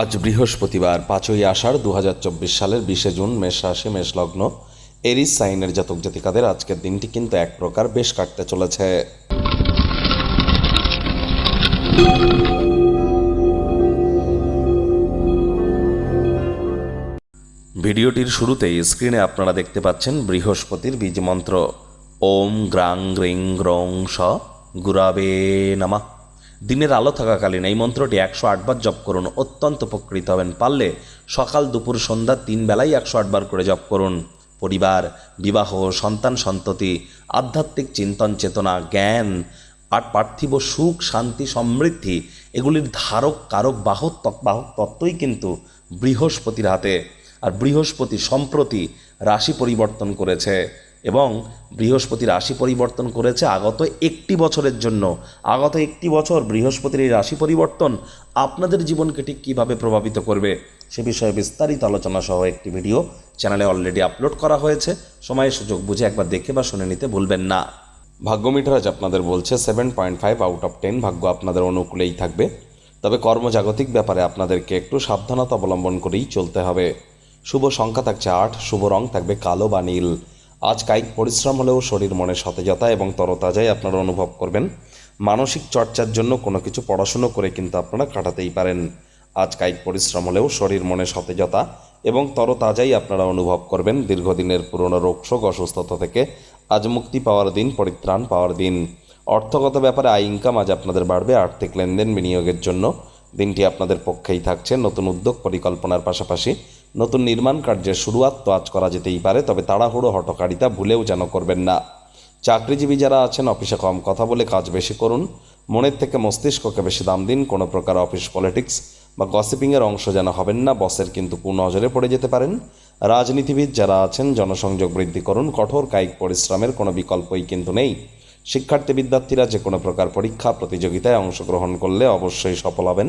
আজ বৃহস্পতিবার পাঁচই আষাঢ় দু হাজার চব্বিশ সালের বিশে জুন মেষ রাশি, মেষ লগ্ন। এরিস সাইনের জাতক জাতিকাদের আজকের দিনটি কিন্তু এক প্রকার বেশ কাটতে চলেছে। ভিডিওটির শুরুতেই স্ক্রিনে আপনারা দেখতে পাচ্ছেন বৃহস্পতির বীজ মন্ত্র। ওম গ্রাং গ্রিং গ্রং স গুরাবে নামা। দিনের আলো থাকাকালীন এই মন্ত্রটি একশো আটবার জপ করুন, অত্যন্ত উপকৃত হবেন। পারলে সকাল, দুপুর, সন্ধ্যা তিন বেলায় একশো আটবার করে জপ করুন। পরিবার, বিবাহ, সন্তান সন্ততি, আধ্যাত্মিক চিন্তন চেতনা, জ্ঞান, আর পার্থিব সুখ, শান্তি, সমৃদ্ধি, এগুলির ধারক, কারক, বাহক বাহক তত্ত্বই কিন্তু বৃহস্পতির হাতে। আর বৃহস্পতি সম্প্রতি রাশি পরিবর্তন করেছে। এবং বৃহস্পতির রাশি পরিবর্তন করেছে আগত একটি বছরের জন্য। আগত একটি বছর বৃহস্পতির এই রাশি পরিবর্তন আপনাদের জীবনকে ঠিক কীভাবে প্রভাবিত করবে সে বিষয়ে বিস্তারিত আলোচনা সহ একটি ভিডিও চ্যানেলে অলরেডি আপলোড করা হয়েছে। সময়ের সুযোগ বুঝে একবার দেখে বা শুনে নিতে ভুলবেন না। ভাগ্য মিটার আজ আপনাদের বলছে seven point five out of ten ভাগ্য আপনাদের অনুকূলেই থাকবে। তবে কর্মজাগতিক ব্যাপারে আপনাদেরকে একটু সাবধানতা অবলম্বন করেই চলতে হবে। শুভ সংখ্যা থাকছে আট, শুভ রং থাকবে কালো বা নীল। আজ কায়িক পরিশ্রম হলেও শরীর মনে সতেজতা এবং তরতাজাই আপনারা অনুভব করবেন। মানসিক চর্চার জন্য কোনো কিছু পড়াশুনো করে কিন্তু আপনারা কাটাতেই পারেন। আজ কায়িক পরিশ্রম হলেও শরীর মনে সতেজতা এবং তরতাজাই আপনারা অনুভব করবেন দীর্ঘদিনের পুরনো রোগশোক অসুস্থতা থেকে। আজ মুক্তি পাওয়ার দিন, পরিত্রাণ পাওয়ার দিন। অর্থগত ব্যাপারে আয় ইনকাম আজ আপনাদের বাড়বে। আর্থিক লেনদেন বিনিয়োগের জন্য দিনটি আপনাদের পক্ষেই থাকছে। নতুন উদ্যোগ, পরিকল্পনার পাশাপাশি নতুন নির্মাণ কার্যের শুরুয়াত তো আজ করা যেতেই পারে, তবে তাড়াহুড়ো হটকারিতা ভুলেও যেন করবেন না। চাকরিজীবী যারা আছেন, অফিসে কম কথা বলে কাজ বেশি করুন। মনের থেকে মস্তিষ্ককে বেশি দাম দিন, কোনো প্রকার অফিস পলিটিক্স বা গসিপিংয়ের অংশ যেন হবেন না, বসের কিন্তু কুনজরে পড়ে যেতে পারেন। রাজনীতিবিদ যারা আছেন, জনসংযোগ বৃদ্ধি করুন, কঠোর কায়িক পরিশ্রমের কোনো বিকল্পই কিন্তু নেই। শিক্ষার্থী বিদ্যার্থীরা যে কোনো প্রকার পরীক্ষা, প্রতিযোগিতায় অংশগ্রহণ করলে অবশ্যই সফল হবেন।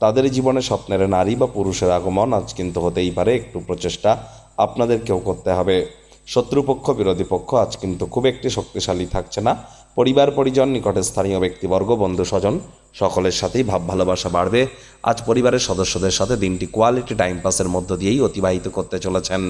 তাদের জীবনে স্বপ্নের নারী বা পুরুষের আগমন আজ কিন্তু হতেই পারে, একটু প্রচেষ্টা আপনাদেরকেও করতে হবে। শত্রুপক্ষ, বিরোধী পক্ষ আজ কিন্তু খুব একটি শক্তিশালী থাকছে না। পরিবার, পরিজন, নিকটে স্থানীয় ব্যক্তিবর্গ, বন্ধু, স্বজন, সকলের সাথেই ভাব, ভালোবাসা বাড়বে। আজ পরিবারের সদস্যদের সাথে দিনটি কোয়ালিটি টাইম পাসের মধ্য দিয়েই অতিবাহিত করতে চলেছেন।